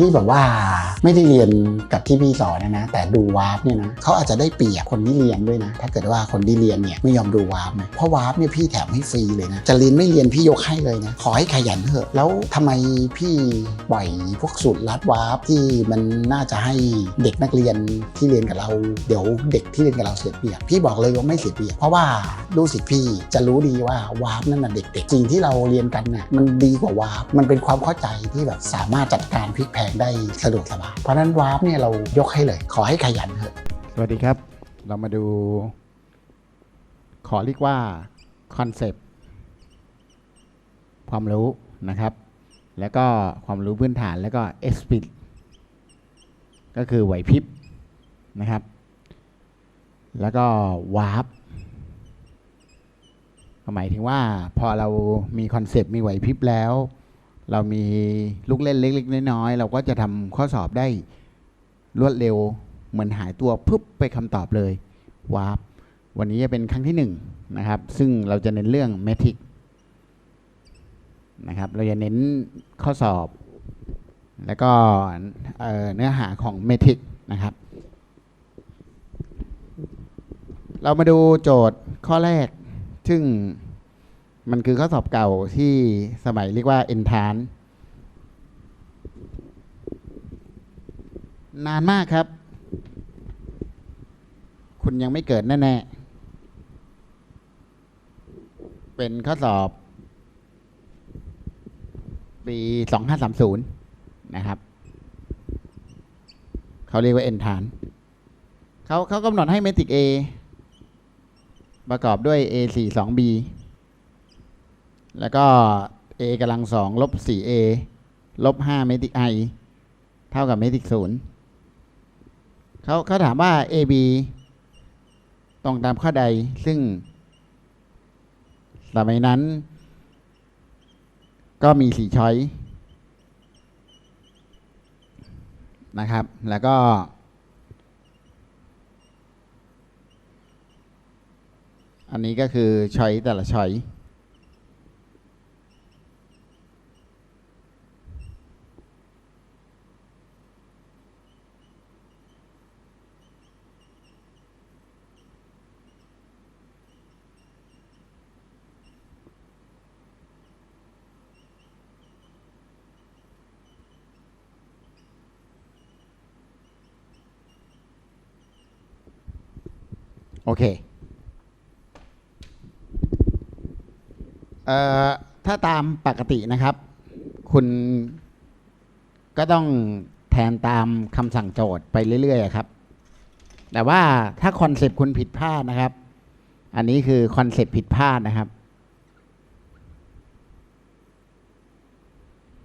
ที่แบบว่า ไม่ได้เรียนกับที่พี่สอนนะนะ แต่ดูวาร์ปเนี่ยนะเขาอาจจะได้เปรียบคนที่เรียนด้วยนะ ถ้าเกิดว่าคนที่เรียนเนี่ยไม่ยอมดูวาร์ปนะเพราะวาร์ปเนี่ยพี่แถมให้ฟรีเลยนะจะเรียนไม่เรียนพี่ยกให้เลยนะขอให้ขยันเถอะแล้วทำไมพี่ปล่อยพวกสูตรลัดวาร์ปที่มันน่าจะให้เด็กนักเรียนที่เรียนกับเราเดี๋ยวเด็กที่เรียนกับเราเสียเปรียบพี่บอกเลยว่าไม่เสียเปรียบเพราะว่าลูกศิษย์พี่จะรู้ดีว่าวาร์ปนั่นน่ะเด็กๆสิ่งที่เราเรียนกันน่ะมันดีกว่าวาร์ปมันเป็นความเข้าใจที่แบบสามารถจัดการพลิกแพลงได้สะดวกสบายเพราะนั้นวาร์ปเนี่ยเรายกให้เลย ขอให้ขยันเถอะสวัสดีครับ เรามาดู ขอเรียกว่าคอนเซปต์ความรู้นะครับ แล้วก็ความรู้พื้นฐานแล้วก็เอ็กซ์พก็คือไหวพริบนะครับแล้วก็วาร์ปหมายถึงว่าพอเรามีคอนเซปต์มีไหวพริบแล้ว เรามีลูกเล่นเล็กๆน้อยๆเราก็จะทำข้อสอบได้รวดเร็ว เหมือนหายตัวปุ๊บไปคำตอบเลยวาร์ปวันนี้จะเป็นครั้งที่หนึ่งนะครับ ซึ่งเราจะเน้นเรื่องเมทริกนะครับ เราจะเน้นข้อสอบ แล้วก็เเนื้อหาของเมทริกนะครับ เรามาดูโจทย์ข้อแรก ซึ่ง มันคือข้อสอบเก่าที่สมัยเรียกว่า e n t r a n นานมากครับ คุณยังไม่เกิดแน่ ๆ เป็นข้อสอบ ปี 2530 นะครับ เขาเรียกว่าเอ็นฐานเขาเขากำหนดให้เมติก A ประกอบด้วย A 4 2 B แล้วก็ A กำลังสองลบ 4A ลบ 5 เมติก I เท่ากับเมตริก0เขาเขาถามว่า AB ตรงตามข้อใดซึ่ง สมัยนั้น ก็มีสี่ช้อยนะครับ แล้วก็อันนี้ก็คือช้อยแต่ละช้อย เคเอ่อถ้าตามปกตินะครับ คุณก็ต้องแทนตามคำสั่งโจทย์ไปเรื่อยๆครับ แต่ว่าถ้าคอนเซปต์คุณผิดพลาดนะครับ อันนี้คือคอนเซปต์ผิดพลาดนะครับ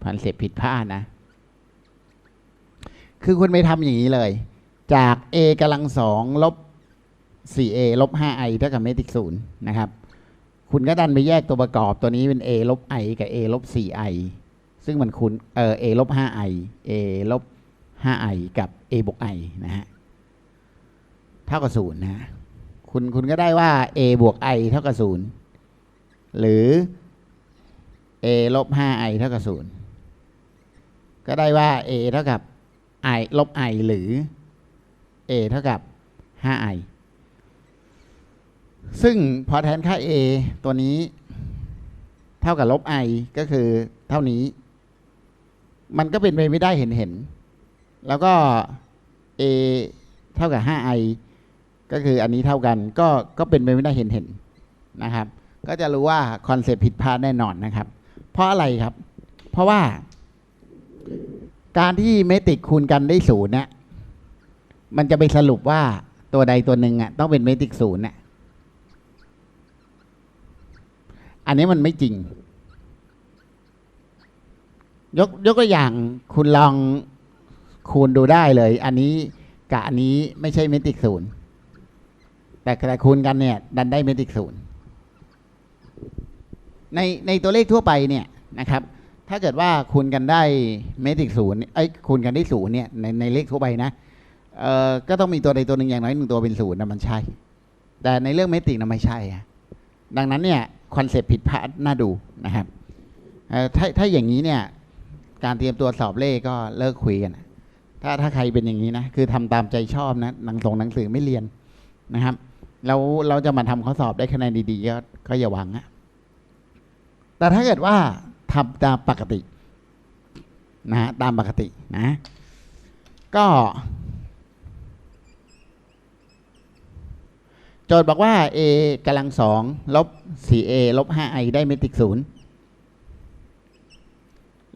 คอนเซปต์ผิดพลาดนะ คือคุณไปทำอย่างนี้เลย จาก a กำลังสองลบ 4a ลบ 5i เท่ากับเมตริกศูนย์นะครับ คุณก็ดันไปแยกตัวประกอบตัวนี้เป็น a ลบ i กับ a ลบ 4i ซึ่งมันคูณเอ่อ a ลบ 5i a ลบ 5i กับ a บวก i นะฮะ เท่ากับศูนย์นะฮะคุณคุณก็ได้ว่า a บวก i เท่ากับศูนย์หรือ a ลบ 5i เท่ากับศูนย์ก็ได้ว่า a เท่ากับ i ลบ i หรือ a เท่ากับ 5i ซึ่งพอแทนค่า a ตัวนี้เท่ากับลบ i ก็คือเท่านี้ มันก็เป็นไปไม่ได้เห็นเห็น แล้วก็ a เท่ากับ 5i ก็คืออันนี้เท่ากัน ก็ก็เป็นไปไม่ได้เห็นเห็นนะครับ ก็จะรู้ว่าคอนเซปต์ผิดพลาดแน่นอนนะครับ เพราะอะไรครับ เพราะว่า การที่เมตริกคูณกันได้ศูนย์เนี่ยมันจะไปสรุปว่าตัวใดตัวหนึ่งอะต้องเป็นเมตริกศูนย์เนี่ย อันนี้มันไม่จริง ยกยกตัวอย่างคุณลองคูณดูได้เลย อันนี้กับอันนี้ไม่ใช่เมตริกศูนย์แต่แต่คูณกันเนี่ย ดันได้เมตริกศูนย์ในในตัวเลขทั่วไปเนี่ยนะครับ ถ้าเกิดว่าคูณกันได้เมตริกศูนย์ไอ้คูณกันได้ศูนย์เนี่ยในในเลขทั่วไปนะเอ่อก็ต้องมีตัวใดตัวหนึ่งอย่างน้อยหนึ่งตัวเป็นศูนย์นะมันใช่ แต่ในเรื่องเมตริกนะไม่ใช่ดังนั้นเนี่ย คอนเซปต์ผิดพลาดน่าดูนะครับถ้าถ้าอย่างนี้เนี่ยการเตรียมตัวสอบเลขก็เลิกคุยกันถ้าถ้าใครเป็นอย่างนี้นะคือทำตามใจชอบนะหนังส่งหนังสือไม่เรียนนะครับแล้วเราจะมาทำข้อสอบได้คะแนนดีๆก็ก็อย่าหวังอะแต่ถ้าเกิดว่าทำตามปกตินะตามปกตินะ ก็ โจทย์บอกว่า a กำลังสองลบ 4a ลบ 5i ได้เมตริกศูนย์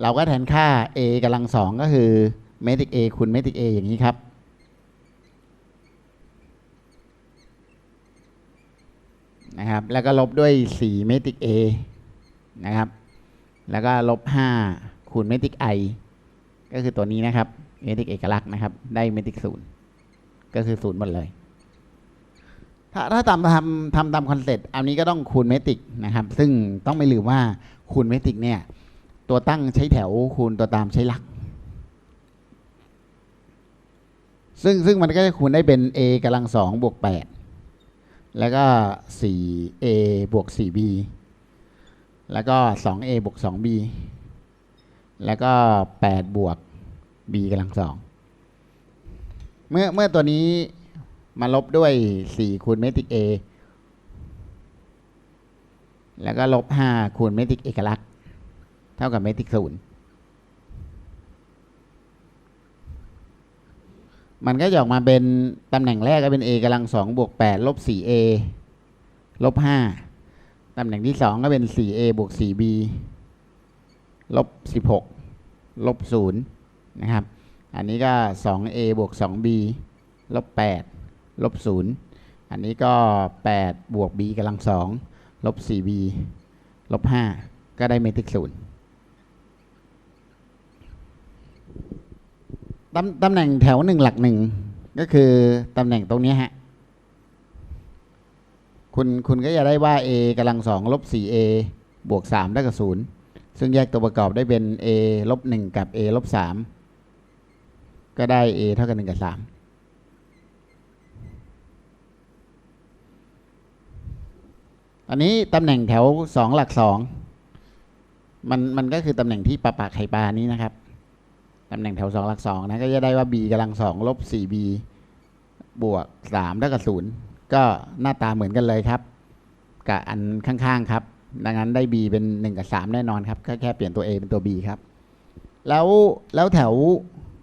เราก็แทนค่า a กำลังสองก็คือเมตริก a คูณเมตริก a อย่างนี้ครับ นะครับ แล้วก็ลบด้วย 4 เมตริก a นะครับ แล้วก็ลบ 5 คูณเมตริก i ก็คือตัวนี้นะครับ เมตริกเอกลักษณ์นะครับ ได้เมตริกศูนย์ก็คือศูนย์หมดเลย ถ้าถ้าตามทำทำตามคอนเซ็ปต์อันนี้ก็ต้องคูณเมตริกนะครับ ซึ่งต้องไม่ลืมว่าคูณเมตริกเนี่ย ตัวตั้งใช้แถวคูณตัวตามใช้หลัก ซึ่งซึ่งมันก็จะคูณได้เป็น a กำลังสองบวกแปดแล้วก็ 4a บวก 4b แล้วก็ 2a บวก 2b แล้วก็ 8 บวก b กำลังสอง เมื่อเมื่อตัวนี้ มาลบด้วย4คูณเมตริก a แล้วก็ลบ5คูณเมตริกเอกลักษณ์ เท่ากับเมตริกศูนย์มันก็จะออกมาเป็นตำแหน่งแรกก็เป็น a กำลังสองบวก8ลบ 4a ลบ 5 ตำแหน่งที่สองก็เป็น 4a บวก 4b ลบ 16 ลบ 0 นะครับ อันนี้ก็ 2a บวก 2b ลบ 8 ลบ0อันนี้ก็ 8 บวก b กำลังสองลบ 4b ลบ 5 ก็ได้เมตริกศูนย์ตำตำแหน่งแถวหนึ่งหลักหนึ่งก็คือตำแหน่งตรงนี้ฮะ คุณคุณก็จะได้ว่า a กำลังสองลบ 4a บวก3ได้กับศูนย์ซึ่งแยกตัวประกอบได้เป็น a ลบ1กับ a ลบ3ก็ได้ a เท่ากับ1กับ3 อันนี้ตำแหน่งแถว2หลัก2มันมันก็คือตำแหน่งที่ปะปะไข่ปลานี้นะครับตำแหน่งแถว2หลัก2นะก็จะได้ว่า b กำลัง2ลบ 4b บวก3เท่ากับ0ก็หน้าตาเหมือนกันเลยครับ กับอันข้างๆครับ ดังนั้นได้ b เป็น 1 กับ 3 แน่นอนครับ ก็แค่เปลี่ยนตัว a เป็นตัว b ครับ แล้วแล้วแถว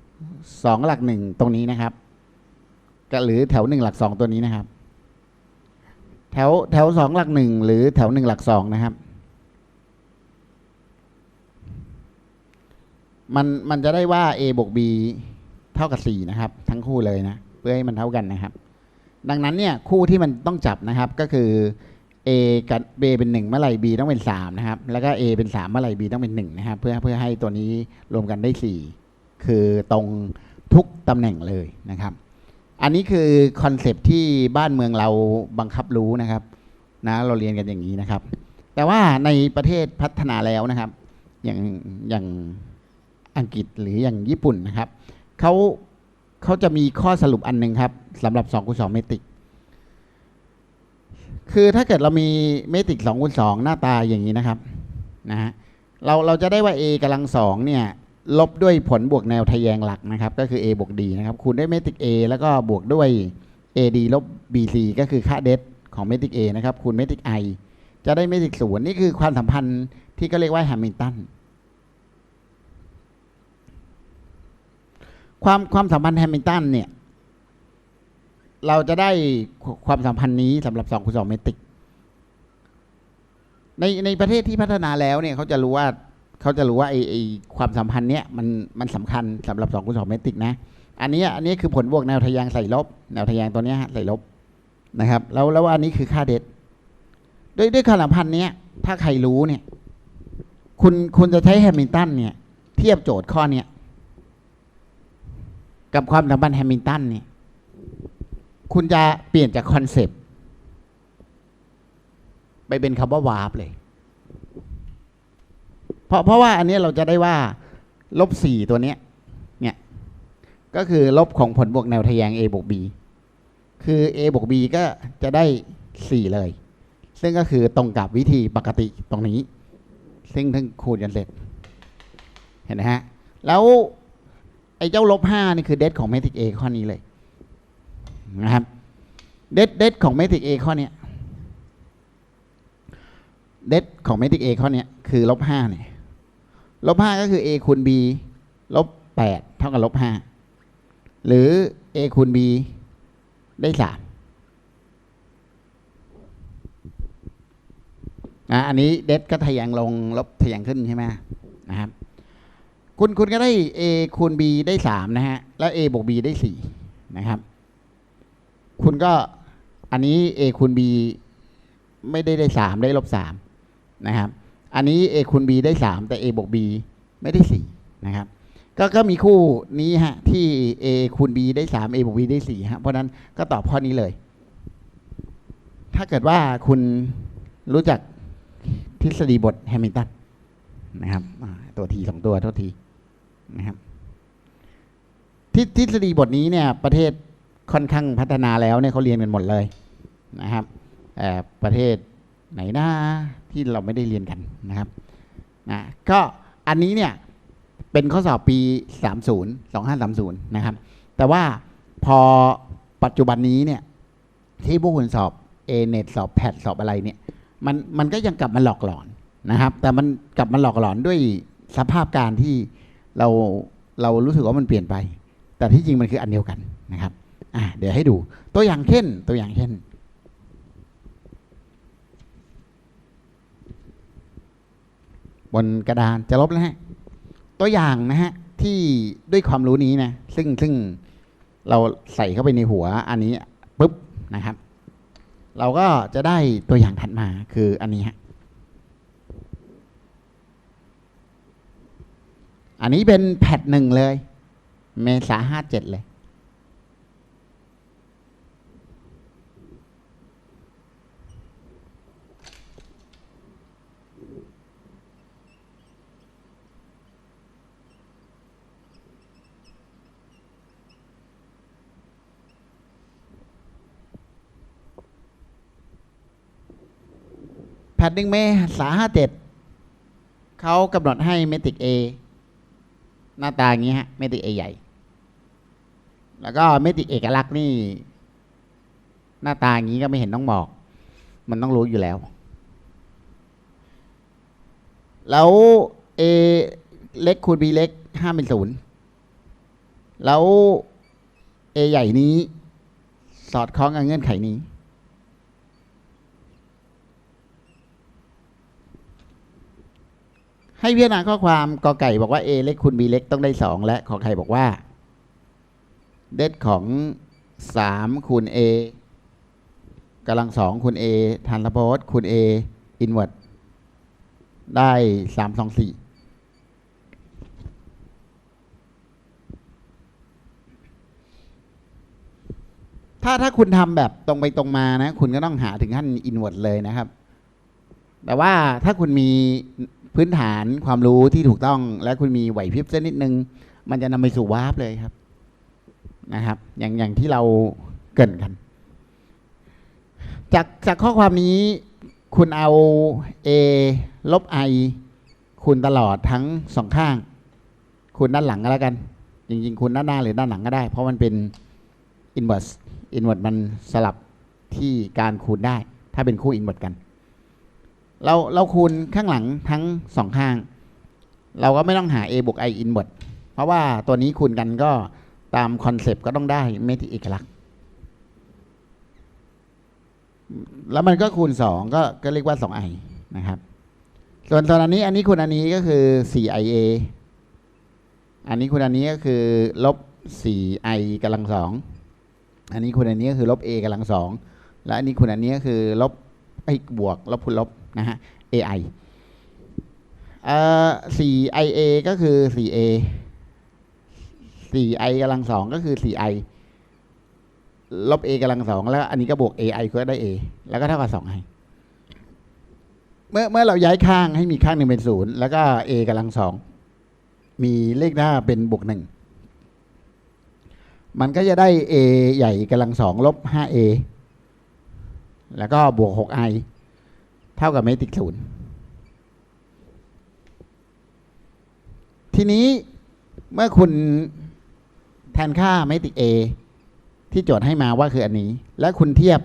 2 หลัก 1 ตรงนี้นะครับ ก็หรือแถว 1 หลัก 2 ตัวนี้นะครับ แถวแถว2หลัก1หรือแถว1หลัก2นะครับ มันมันจะได้ว่า a บวก b เท่ากับ 4 นะครับ ทั้งคู่เลยนะ เพื่อให้มันเท่ากันนะครับ ดังนั้นเนี่ยคู่ที่มันต้องจับนะครับก็คือ a กับ b เป็น 1 เมื่อไหร่ b ต้องเป็น 3 นะครับ แล้วก็ a เป็น 3 เมื่อไหร่ b ต้องเป็น 1 นะครับ เพื่อเพื่อให้ตัวนี้รวมกันได้ 4 คือตรงทุกตำแหน่งเลยนะครับ อันนี้คือคอนเซปที่บ้านเมืองเราบังคับรู้นะครับนะเราเรียนกันอย่างนี้นะครับ แต่ว่าในประเทศพัฒนาแล้วนะครับ อย่างอย่างอังกฤษหรืออย่างญี่ปุ่นนะครับเขาเขาจะมีข้อสรุปอันหนึ่งครับสำหรับ2คูณ2เมตริก คือถ้าเกิดเรามีเมตริก2คูณ2หน้าตาอย่างนี้นะครับนะฮะเราเราจะได้ว่า a กำลังสองเนี่ย ลบด้วยผลบวกแนวทะแยงหลักนะครับ ก็คือ a บวก d นะครับคูณด้วยเมตริก a แล้วก็บวกด้วย ad ลบ bc ก็คือค่าเดฟของเมตริก a นะครับคูณเมตริก i จะได้เมตริกศูนย์นี่คือความสัมพันธ์ที่ก็เรียกว่าแฮมิลตันความความสัมพันธ์แฮมิลตันเนี่ย เราจะได้ความสัมพันธ์นี้สำหรับ2คูณ2เมตริกในในประเทศที่พัฒนาแล้วเนี่ยเขาจะรู้ว่า เขาจะรู้ว่าไอไอความสัมพันธ์เนี้ยมันมันสำคัญสำหรับ2คูณ2เมตริกนะ อันนี้อันนี้คือผลบวกแนวทะแยงใส่ลบ แนวทะแยงตัวเนี้ยฮะใส่ลบนะครับ แล้วแล้วอันนี้คือค่าเด็ดด้วยด้วยความสัมพันธ์เนี้ยถ้าใครรู้เนี่ย คุณคุณจะใช้แฮมิลตันเนี่ย เทียบโจทย์ข้อเนี้ยกับความสัมพันธ์แฮมิลตันเนี่ย คุณจะเปลี่ยนจากคอนเซปต์ไปเป็นคำว่าวาร์ปเลย เพราะเพราะว่าอันนี้เราจะได้ว่าลบสี่ตัวเนี้ยเนี่ยก็คือลบของผลบวกแนวทะแยง a บวก b คือ a บวก b ก็จะได้สี่เลย ซึ่งก็คือตรงกับวิธีปกติตรงนี้ ซึ่งทั้งคูณกันเสร็จ เห็นไหมฮะ แล้ว ไอ้เจ้าลบห้านี่คือเดทของเมทริกเอข้อนี้เลยนะครับ เดทเดทของเมทริกเอข้อเนี้ยเดทของเมทริกเอข้อเนี้ยคือลบห้าเนี่ย ลบห้าก็คือ a คูณ b ลบแปดเท่ากับลบห้าหรือ a คูณ b ได้สามนะอันนี้เดทก็ทะแยงลงลบทะแยงขึ้นใช่ไหมนะครับ คุณคุณก็ได้ a คูณ b ได้สามนะฮะ แล้ว a บวก b ได้สี่นะครับ คุณก็อันนี้ a คูณ b ไม่ได้ได้สามได้ลบสามนะครับ อันนี้ a คูณ b ได้สามแต่ a บวก b ไม่ได้สี่นะครับ ก็ก็มีคู่นี้ฮะ ที่ a คูณ b ได้สาม a บวก b ได้สี่ฮะเพราะนั้นก็ตอบข้อนี้เลย ถ้าเกิดว่าคุณรู้จักทฤษฎีบทแฮมิลตันนะครับตัวทีสองตัวโทษทีนะครับทฤษฎีบทนี้เนี่ยประเทศค่อนข้างพัฒนาแล้วเนี่ยเขาเรียนกันหมดเลยนะครับประเทศ ไหนน้าที่เราไม่ได้เรียนกันนะครับนะก็อันนี้เนี่ยเป็นข้อสอบปี 30 2530 นะครับ แต่ว่าพอปัจจุบันนี้เนี่ยที่พวกคุณสอบ a n e t สอบแพทสอบอะไรเนี่ยมันมันก็ยังกลับมาหลอกหลอนนะครับ แต่มันกลับมาหลอกหลอนด้วยสภาพการที่เราเรารู้สึกว่ามันเปลี่ยนไป แต่ที่จริงมันคืออันเดียวกันนะครับอะเดี๋ยวให้ดูตัวอย่างเช่นตัวอย่างเช่น บนกระดานจะลบแล้วฮะตัวอย่างนะฮะที่ด้วยความรู้นี้นะซึ่งซึ่งเราใส่เข้าไปในหัวอันนี้ปุ๊บนะครับ เราก็จะได้ตัวอย่างถัดมาคืออันนี้ฮะอันนี้เป็นแพทหนึ่งเลย เมษาห้าเจ็ดเลย พทหนึ่งเมษาห้าเจ็ดเขากำหนดให้เมติกเอหน้าตาอย่างนี้ฮะเมติกเอใหญ่ แล้วก็เมติกเอกลักษณ์นี่ หน้าตาอย่างนี้ก็ไม่เห็นต้องบอก มันต้องรู้อยู่แล้ว แล้ว A เล็กคูณ B เล็กห้าเป็นศูนย์แล้ว A ใหญ่นี้ สอดคล้องกับเงื่อนไขนี้ ให้พิจารณาข้อความกอไก่บอกว่า A เล็กคูณ B เล็กต้องได้สองและขอไข่บอกว่า เดดของสามคูณ A กำลังสองคูณ A ทันทโพสคูณ A อินเวอร์ได้สามสองสี่ถ้าถ้าคุณทำแบบตรงไปตรงมานะ คุณก็ต้องหาถึงขั้นอินเวอร์เลยนะครับ แต่ว่าถ้าคุณมี พื้นฐานความรู้ที่ถูกต้อง และคุณมีไหวพริบสักนิดนึง มันจะนำไปสู่วาร์ปเลยครับนะครับ อย่างอย่างที่เราเกินกัน จากจากข้อความนี้คุณเอา a ลบ i คูณตลอดทั้งสองข้าง คูณด้านหลังก็แล้วกัน จริงๆคูณด้านหน้าหรือด้านหลังก็ได้ เพราะมันเป็น inverse inverse มันสลับที่การคูณได้ ถ้าเป็นคู่ inverse กัน เราเราคูณข้างหลังทั้งสองข้าง เราก็ไม่ต้องหา a บวก i inverse เพราะว่าตัวนี้คูณกันก็ตามคอนเซปต์ก็ต้องได้เมตริกเอกลักษณ์ แล้วมันก็คูณสองก็ก็เรียกว่าสองไอนะครับ ส่วนส่วนอันนี้อันนี้คูณอันนี้ก็คือสี่ไอเออันนี้คูณอันนี้ก็คือลบสี่ไอกำลังสองอันนี้คูณอันนี้ก็คือลบเอกำลังสองและอันนี้คูณอันนี้ก็คือลบไอ้บวกลบคูณลบ นะฮะ ai เอ่อสี่ไอเอก็คือสี่เอสี่ไอกำลังสองก็คือสี่ไอลบ a กำลังสองแล้วอันนี้ก็บวก ai ก็ได้ a แล้วก็เท่ากับสองไอเมื่อเมื่อเราย้ายข้างให้มีข้างหนึ่งเป็นศูนย์แล้วก็ a กำลังสองมีเลขหน้าเป็นบวกหนึ่งมันก็จะได้ a ใหญ่กำลังสองลบ 5a แล้วก็บวก 6i เท่ากับเมตริกศูนย์ทีนี้เมื่อคุณแทนค่าเมติก A ที่โจทย์ให้มาว่าคืออันนี้ และคุณเทียบ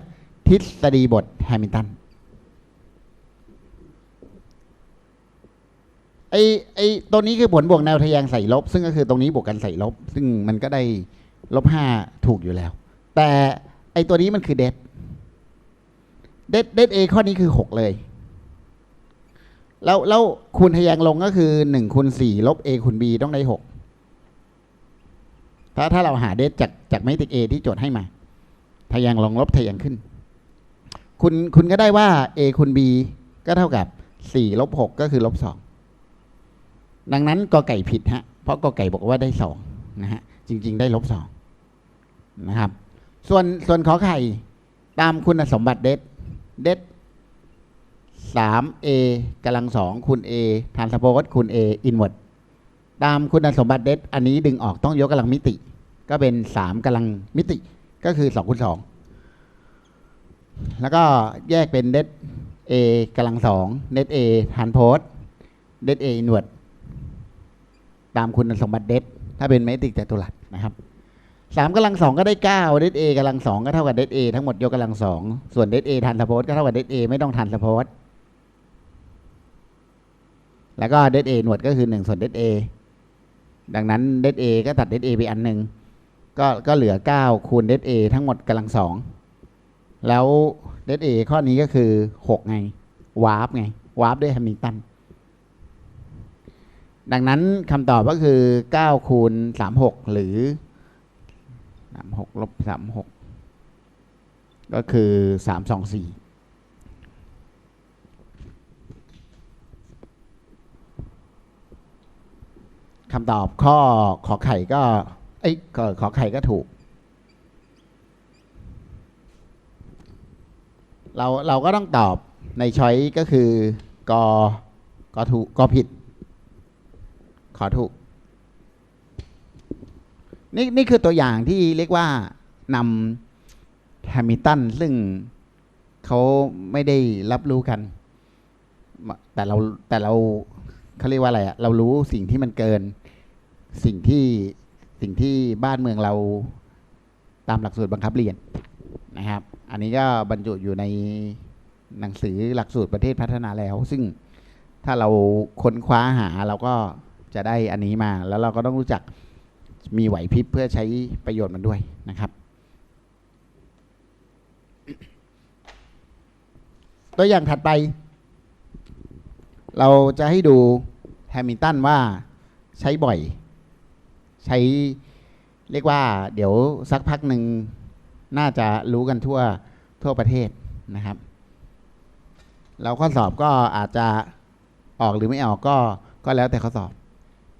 ทฤษฎีบทแฮมิลตันไอไอตัวนี้คือผลบวกแนวทะแยงใส่ลบ ซึ่งก็คือตรงนี้บวกกันใส่ลบ ซึ่งมันก็ได้ลบห้าถูกอยู่แล้ว แต่ไอตัวนี้มันคือเดด เดดเดดเอข้อนี้คือหกเลย แล้วแล้วคูณทะแยงลงก็คือหนึ่งคูณสี่ลบ a คูณ b ต้องได้หกถ้าถ้าเราหาเดดจากจากเมตริก a ที่โจทย์ให้มา ทะแยงลงลบทะแยงขึ้น คุณคุณก็ได้ว่า a คูณ b ก็เท่ากับสี่ลบหกก็คือลบสองดังนั้นกอไก่ผิดฮะ เพราะกอไก่บอกว่าได้สองนะฮะ จริง ๆ ได้ลบสองนะครับ ส่วนส่วนขอไข่ตามคุณสมบัติเดด เดดสามเอกำลังสองคูณ a ทานสโพสคูณ a อินเวอร์ตามคุณสมบัติเดดอันนี้ดึงออกต้องยกกำลังมิติ ก็เป็นสามกำลังมิติก็คือสองคูณสองแล้วก็แยกเป็นเดด a กำลังสองเดด a ทานโพสเดด a อินเวอร์ตามคุณสมบัติเดดถ้าเป็นเมตริกจัตุรัสนะครับ สามกำลังสองก็ได้เก้าเดดเอกำลังสองก็เท่ากับเดดเอทั้งหมดยกกำลังสองส่วนเดดเอทันสโพสก็เท่ากับเดดเอไม่ต้องทันสโพสแล้วก็เดดเอหนวดก็คือหนึ่งส่วนเดดเอดังนั้นเดดเอก็ตัดเดดเอไปอันหนึ่งก็ก็เหลือเก้าคูณเดดเอทั้งหมดกำลังสองแล้วเดดเอข้อนี้ก็คือหกไงวาร์ปไงวาร์ปด้วยแฮมิลตันดังนั้นคำตอบก็คือ 9 คูณ 36 หรือ 36ลบ36ก็คือ324คำตอบข้อขอไข่ก็เอ้ยก็ขอไข่ก็ถูก เราเราก็ต้องตอบในช้อยก็คือกกถูกกผิด ขอถูก นี่นี่คือตัวอย่างที่เรียกว่านำแฮมิลตันซึ่งเขาไม่ได้รับรู้กัน แต่เราแต่เราเขาเรียกว่าอะไรอะเรารู้สิ่งที่มันเกิน สิ่งที่สิ่งที่บ้านเมืองเราตามหลักสูตรบังคับเรียนนะครับ อันนี้ก็บรรจุอยู่ในหนังสือหลักสูตรประเทศพัฒนาแล้ว ซึ่งถ้าเราค้นคว้าหาเราก็จะได้อันนี้มา แล้วเราก็ต้องรู้จัก มีไหวพริบเพื่อใช้ประโยชน์มันด้วยนะครับ ตัวอย่างถัดไป เราจะให้ดูแฮมิลตันว่าใช้บ่อย ใช้เรียกว่า เดี๋ยวสักพักหนึ่งน่าจะรู้กันทั่วทั่วประเทศนะครับแล้วข้อสอบก็อาจจะออกหรือไม่ออกก็ก็แล้วแต่ข้อสอบ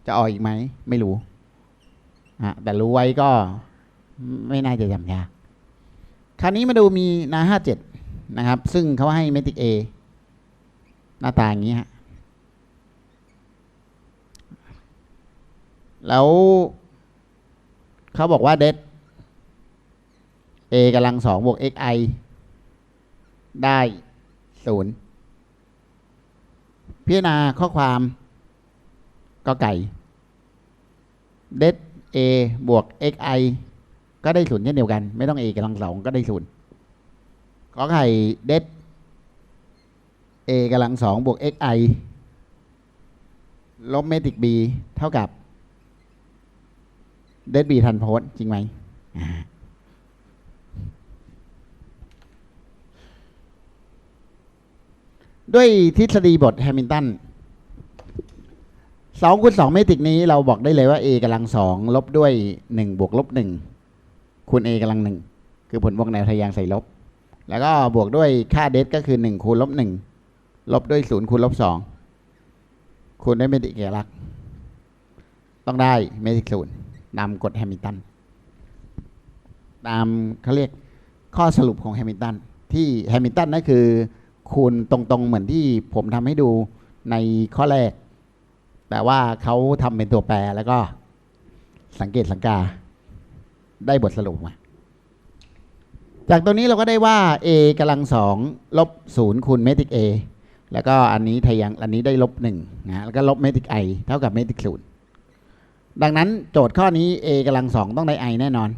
จะออกอีกไหม ไม่รู้ะแต่รู้ไว้ก็ไม่น่าจะจำยาก คราวนี้มาดูมีนาห้าเจ็ดนะครับ ซึ่งเขาให้เมติกเอหน้าตาอย่างนี้ฮะ แล้วเขาบอกว่าเดด a กำลังสองบวก xi ได้ศูนย์พิจารณาข้อความก็ไก่ เดด a บวก xi ก็ได้ศูนย์เช่นเดียวกัน ไม่ต้อง a กำลังสองก็ได้ศูนย์ขอไข่เดด a กำลังสองบวก xi ลบเมตริก b เท่ากับเดด b ทันโพสจริงไหม ด้วยทฤษฎีบทแฮมิลตัน สองคูณสองเมตริกนี้เราบอกได้เลยว่า a กำลังสองลบด้วยหนึ่งบวกลบหนึ่งคูณ a กำลังหนึ่งคือผลบวกแนวทะแยงใส่ลบ แล้วก็บวกด้วยค่าเดดก็คือหนึ่งคูณลบหนึ่งลบด้วยศูนย์คูณลบสองคูณด้วยเมตริกเอกลักษณ์ต้องได้เมตริกศูนย์นำกฎแฮมิลตันตามเขาเรียกข้อสรุปของแฮมิลตันที่แฮมิลตันนั่นคือคูณตรงๆเหมือนที่ผมทำให้ดูในข้อแรก แต่ว่าเขาทำเป็นตัวแปรแล้วก็สังเกตสังกา ได้บทสรุปมา จากตรงนี้เราก็ได้ว่า a กำลังสองลบศูนย์คูณเมตริก a แล้วก็อันนี้ทะยังอันนี้ได้ลบหนึ่งนะแล้วก็ลบเมตริก i เท่ากับเมตริกศูนย์ดังนั้นโจทย์ข้อนี้ a กำลังสองต้องได้ i แน่นอน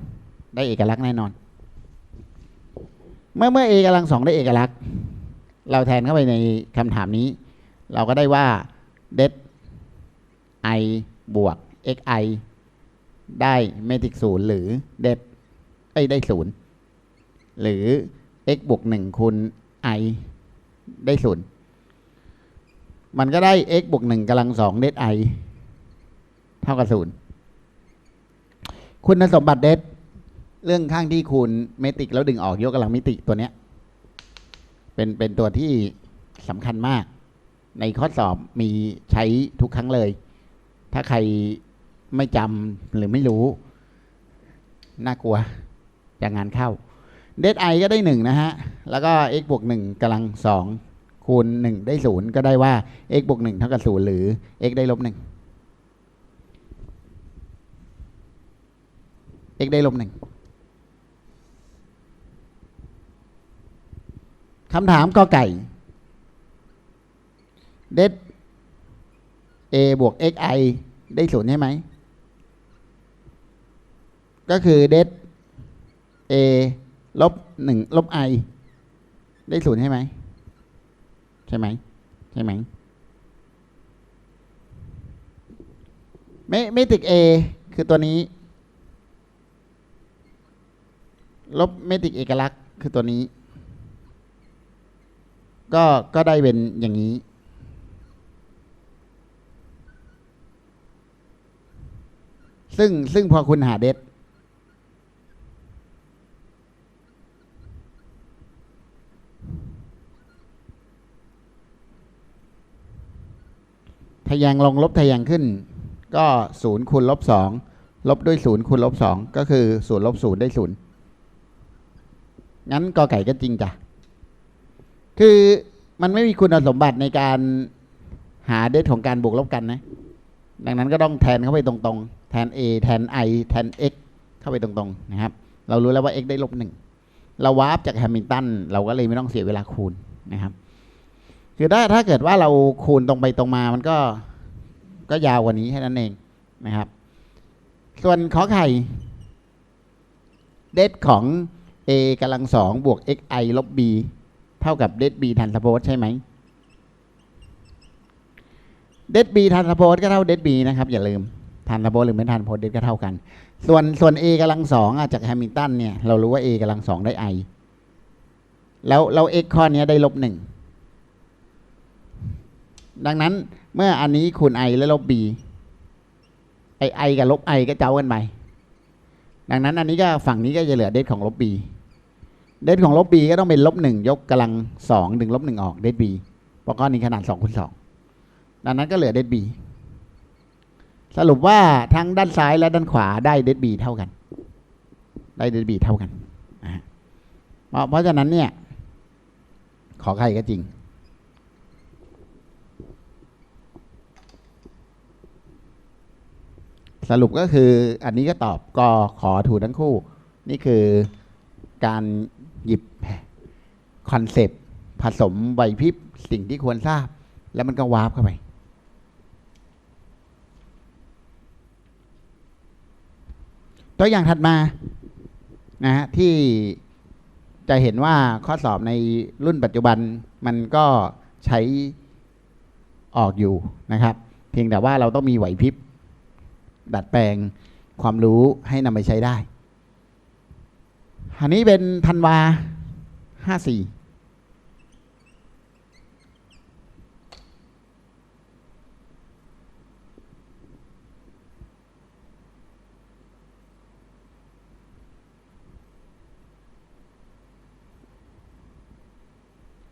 ได้เอกลักษณ์แน่นอน เมื่อเมื่อ a กำลังสองได้เอกลักษณ์ เราแทนเข้าไปในคำถามนี้ เราก็ได้ว่า det i บวก xi ได้เมตริกศูนย์หรือ det เอ้ยได้ศูนย์หรือ x บวกหนึ่งคูณ i ได้ศูนย์มันก็ได้ x บวกหนึ่งกำลังสอง det i เท่ากับศูนย์คุณสมบัติ det เรื่องข้างที่คูณเมตริกแล้วดึงออกยกกำลังมิติตัวเนี้ย เป็นเป็นตัวที่สำคัญมาก ในข้อสอบมีใช้ทุกครั้งเลย ถ้าใครไม่จำหรือไม่รู้ น่ากลัวจากงานเข้าเดทไอก็ได้หนึ่งนะฮะ แล้วก็ x บวกหนึ่งกำลังสองคูณหนึ่งได้ศูนย์ก็ได้ว่า x บวกหนึ่งเท่ากับศูนย์หรือ x ได้ลบหนึ่ง x ได้ลบหนึ่งคำถามกอไก่ เดท a บวก xi ได้ศูนย์ใช่ไหม ก็คือเดท a ลบหนึ่งลบ i ได้ศูนย์ใช่ไหม ใช่ไหม ใช่ไหมเมเมตริก a คือตัวนี้ ลบเมตริกเอกลักษณ์คือตัวนี้ ก็ก็ได้เป็นอย่างนี้ ซึ่งซึ่งพอคุณหาเดททะแยงลงลบทะแยงขึ้น ก็ศูนย์คูณลบสองลบด้วยศูนย์คูณลบสองก็คือศูนย์ลบศูนย์ได้ศูนย์งั้นกอไก่ก็จริงจ้ะ คือมันไม่มีคุณสมบัติในการหาเดทของการบวกลบกันนะ ดังนั้นก็ต้องแทนเข้าไปตรงๆ แทน a แทน i แทน x เข้าไปตรงๆนะครับ เรารู้แล้วว่า x ได้ลบหนึ่งเราวาร์ปจากแฮมิลตันเราก็เลยไม่ต้องเสียเวลาคูณนะครับ คือถ้าถ้าเกิดว่าเราคูณตรงไปตรงมามันก็ก็ยาวกว่านี้แค่นั้นเองนะครับ ส่วนขอไข่ เดทของ a กำลังสองบวก xi ลบ b เท่ากับเดท b ทันสโพสใช่ไหม เดดบีทันสโพสก็เท่าเดดบีนะครับ อย่าลืมทันสโพสหรือไม่ทันโพสเดดก็เท่ากัน ส่วนส่วน a กำลังสองจากแฮมิลตันเนี่ยเรารู้ว่า a กำลังสองได้ i แล้วเรา x ข้อนี้ได้ลบหนึ่งดังนั้นเมื่ออันนี้คูณ i และลบ b ไอ i กับลบ i ก็เจ้ากันไปดังนั้นอันนี้ก็ฝั่งนี้ก็จะเหลือเดดของลบ b เดดของลบ b ก็ต้องเป็นลบหนึ่งยกกำลังสองดึงลบหนึ่งออกเดด b เพราะก้อนนี้ขนาดสองคูณสอง ดังนั้นก็เหลือเดดบีสรุปว่าทั้งด้านซ้ายและด้านขวาได้เดดบีเท่ากัน ได้เดดบีเท่ากันเพราะเพราะฉะนั้นเนี่ย ขอใครก็จริง สรุปก็คืออันนี้ก็ตอบก็ขอถูกทั้งคู่ นี่คือการหยิบคอนเซปต์ผสมไหวพริบสิ่งที่ควรทราบ แล้วมันก็วาร์ปเข้าไป ตัวอย่างถัดมานะฮะที่จะเห็นว่าข้อสอบในรุ่นปัจจุบันมันก็ใช้ออกอยู่นะครับ เพียงแต่ว่าเราต้องมีไหวพริบ ดัดแปลงความรู้ให้นำไปใช้ได้ อันนี้เป็นธันวา 54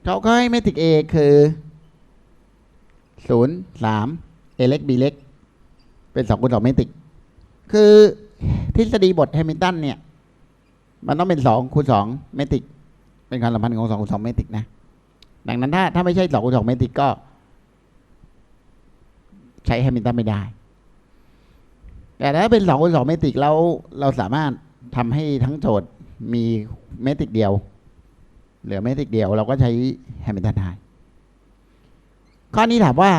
เขาก็ให้เมตริก A คือศูนย์สาม A เล็ก B เล็ก เป็นสองคูณสองเมตริก คือทฤษฎีบทแฮมิลตันเนี่ย มันต้องเป็นสองคูณสองเมตริก เป็นความสัมพันธ์ของสองคูณสองเมตริกนะ ดังนั้นถ้าถ้าไม่ใช่สองคูณสองเมตริกก็ ใช้แฮมิลตันไม่ได้ แต่ถ้าเป็นสองคูณสองเมตริกแล้วเราสามารถทำให้ทั้งโจทย์มีเมตริกเดียว เหลือเมตริกเดียว เราก็ใช้แฮมิลตันได้ข้อนี้ถามว่า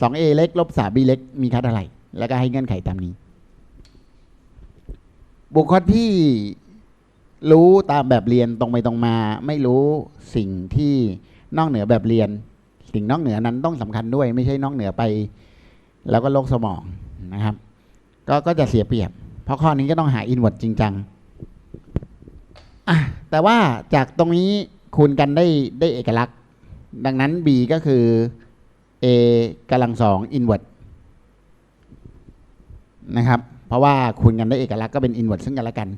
2a เล็กลบ 3b เล็กมีค่าเท่าไหร่ แล้วก็ให้เงื่อนไขตามนี้ บุคคลที่รู้ตามแบบเรียนตรงไปตรงมา ไม่รู้สิ่งที่นอกเหนือแบบเรียน สิ่งนอกเหนือนั้นต้องสำคัญด้วย ไม่ใช่นอกเหนือไป แล้วก็โรคสมองนะครับ ก็ก็จะเสียเปรียบ เพราะข้อนี้ก็ต้องหาอินเวอร์จริงจัง อะแต่ว่าจากตรงนี้คูณกันได้ได้เอกลักษณ์ ดังนั้น b ก็คือ a กำลังสองอินเวอร์นะครับ เพราะว่าคูณกันได้เอกลักษณ์ก็เป็นอินเวอร์ซึ่งกันและกัน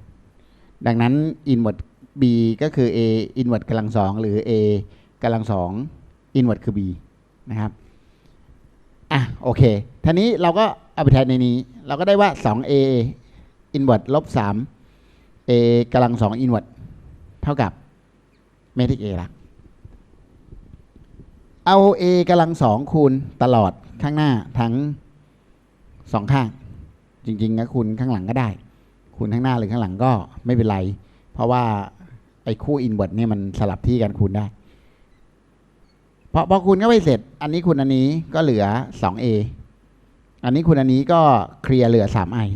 ดังนั้นอินเวอร์ b ก็คือ a อินเวอร์กำลังสองหรือ a กำลังสองอินเวอร์คือ b นะครับอะโอเคทีนี้เราก็เอาไปแทนในนี้ เราก็ได้ว่า 2a อินเวอร์ลบ 3 a กำลัง2อินเวอร์ เท่ากับเมทริก a ละเอา a กำลัง2คูณตลอดข้างหน้าทั้งสองข้าง จริงๆก็คูณข้างหลังก็ได้ คูณข้างหน้าหรือข้างหลังก็ไม่เป็นไร เพราะว่าไอ้คู่อินเวอร์เนี่ยมันสลับที่กันคูณได้พอพอคูณเข้าไปเสร็จ อันนี้คูณอันนี้ก็เหลือ 2a อันนี้คูณอันนี้ก็เคลียร์เหลือ 3i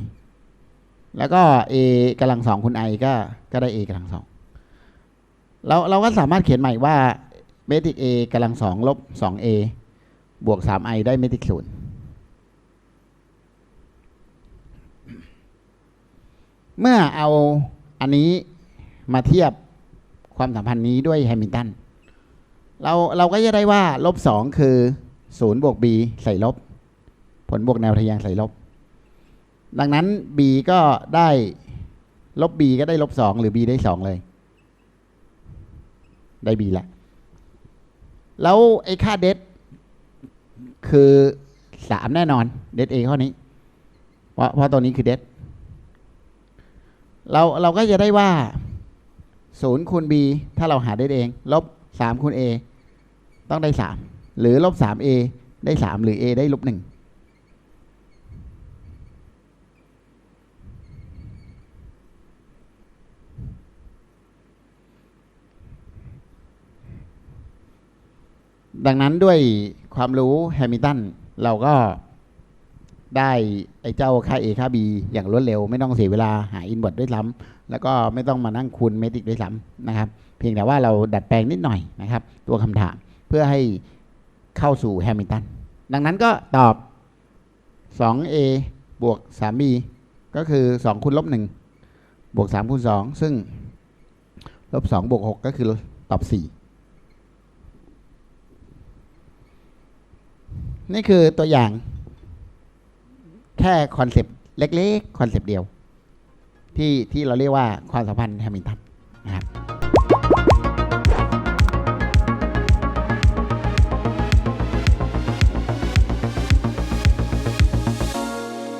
แล้วก็ a กำลังสองคูณ i ก็ก็ได้ a กำลังสอง เราเราก็สามารถเขียนใหม่ว่าเมตริก a กำลังสองลบ 2a บวก 3i ได้เมตริกศูนย์เมื่อเอาอันนี้มาเทียบความสัมพันธ์นี้ด้วยแฮมิลตันเราเราก็จะได้ว่าลบสองคือศูนย์บวก b ใส่ลบ ผลบวกแนวทะแยงใส่ลบ ดังนั้น b ก็ได้ลบ b ก็ได้ลบสองหรือ b ได้สองเลย ได้บีละ แล้วไอ้ค่าเดทคือสามแน่นอนเดทเอข้อนี้เพราะเพราะตัวนี้คือเดทเราเราก็จะได้ว่าศูนย์คูณ b ถ้าเราหาได้เอง ลบสามคูณ a ต้องได้สามหรือลบสา 3a ได้สามหรือ a ได้ลบหนึ่ง ดังนั้นด้วยความรู้แฮมิลตันเราก็ได้ไอ้เจ้าค่า a ค่า b อย่างรวดเร็ว ไม่ต้องเสียเวลาหาอินเวอร์ด้วยซ้ำแล้วก็ไม่ต้องมานั่งคูณเมตริกด้วยซ้ำนะครับ เพียงแต่ว่าเราดัดแปลงนิดหน่อยนะครับ ตัวคำถามเพื่อให้เข้าสู่แฮมิลตันดังนั้นก็ตอบ 2a บวก 3b ก็คือ 2คูณลบ1บวก3คูณ2ซึ่งลบ2บวก6ก็คือตอบ 4 นี่คือตัวอย่างแค่คอนเซปต์เล็กๆ คอนเซปต์เดียว ที่ที่เราเรียกว่าความสัมพันธ์แฮมิลตันนะครับ